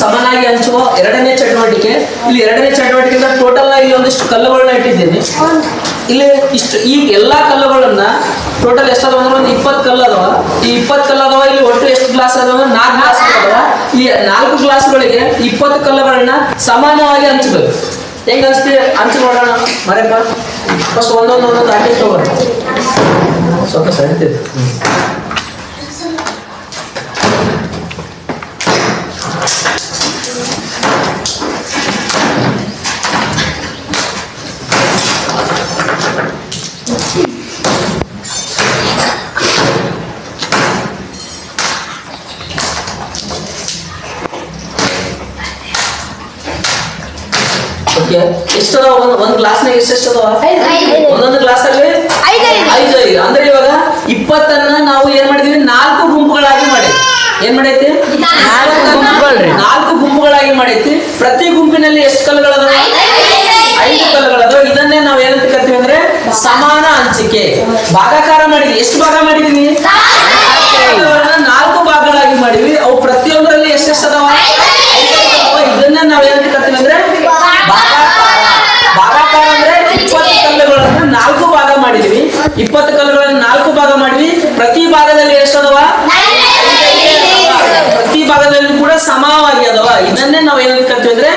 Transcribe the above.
ಸಮನಾಗಿ ಹಂಚುವ ಎರಡನೇ ಚಟುವಟಿಕೆ. ಇಲ್ಲಿ ಎರಡನೇ ಚಟುವಟಿಕೆ ಟೋಟಲ್ ಇಲ್ಲಿ ಒಂದಿಷ್ಟು ಕಲ್ಲುಗಳನ್ನ ಇಟ್ಟಿದ್ದೀನಿ. ಇಲ್ಲಿ ಇಷ್ಟು ಈ ಎಲ್ಲಾ ಕಲ್ಲುಗಳನ್ನ ಟೋಟಲ್ ಎಷ್ಟಾದವ ಅಂದ್ರೆ ಒಂದು ಇಪ್ಪತ್ತು ಕಲ್ಲು ಅದಾವ. ಈ ಇಪ್ಪತ್ತು ಕಲ್ಲು ಅದಾವ, ಇಲ್ಲಿ ಒಟ್ಟು ಎಷ್ಟು ಗ್ಲಾಸ್ ಅದಾವ? ನಾಲ್ಕು ಗ್ಲಾಸ್ ಅದಾವ. ಈ ನಾಲ್ಕು ಗ್ಲಾಸ್ಗಳಿಗೆ ಇಪ್ಪತ್ತು ಕಲ್ಲುಗಳನ್ನ ಸಮಾನವಾಗಿ ಹಂಚಬೇಕು. ಹೆಂಗ ಹಂಚ್ತೀವಿ? ಹಂಚಿ ನೋಡೋಣ. ಮರೆಯಪ್ಪ. ಫಸ್ಟ್ ಒಂದೊಂದು ಒಂದೊಂದು ಹಾಕಿ ತಗೋಣ ಸ್ವಲ್ಪ ಸರಿತಿದೆ ಓಕೆ ಅದಾವ ಒಂದು ಒಂದು ಗ್ಲಾಸ್ನಾಗ ಎಷ್ಟೆಷ್ಟು ಅದಾವ ಒಂದೊಂದು ಗ್ಲಾಸ್ ಅಲ್ಲಿ? ಐದು ಐದು. ಅಂದ್ರೆ ಇವಾಗ ಇಪ್ಪತ್ತನ್ನ ನಾವು ಏನ್ ಮಾಡಿದೀವಿ? ನಾಲ್ಕು ಗುಂಪುಗಳಾಗಿ ಮಾಡಿ ಏನ್ ಮಾಡೈತಿ. ನಾಲ್ಕು ಗುಂಪುಗಳಾಗಿ ಮಾಡೈತಿ ಪ್ರತಿ ಗುಂಪಿನಲ್ಲಿ ಎಷ್ಟು ಕಲ್ಲುಗಳದಾವ? ಐದು ಕಲ್ಲುಗಳದಾವ. ಇದನ್ನೇ ನಾವ್ ಏನಂತ ಕರಿತೀವಿ ಅಂದ್ರೆ ಸಮಾನ ಹಂಚಿಕೆ. ಭಾಗಾಕಾರ ಮಾಡಿದ್ವಿ. ಎಷ್ಟು ಭಾಗ ಮಾಡಿದೀನಿ ಕಲ್ಲುಗಳನ್ನ ನಾಲ್ಕು ಭಾಗಗಳಾಗಿ ಮಾಡಿದ್ವಿ ಅವು ಪ್ರತಿಯೊಂದರಲ್ಲಿ ಎಷ್ಟೆಷ್ಟು ಅದಾವ ಅದಾವ. ಇದನ್ನ ನಾವ್ ಏನಂತ ಕರಿತೀವಿ ಅಂದ್ರೆ ಭಾಗಾಕಾರ ಭಾಗಾಕಾರ ಅಂದ್ರೆ ಇಪ್ಪತ್ತು ಕಲ್ಲುಗಳನ್ನ ನಾಲ್ಕು ಭಾಗ ಮಾಡಿದ್ವಿ. ಇಪ್ಪತ್ತು ಕಲ್ಲುಗಳನ್ನ ನಾಲ್ಕು ಭಾಗ ಮಾಡಿದ್ವಿ. ಪ್ರತಿ ಭಾಗದಲ್ಲಿ ಎಷ್ಟದವ? ಅದಾವ ಪ್ರತಿ ಭಾಗದಲ್ಲಿ ಕೂಡ ಸಮವಾಗಿ ಅದವ. ಇದನ್ನೇ ನಾವ್ ಏನಂತ ಅಂದ್ರೆ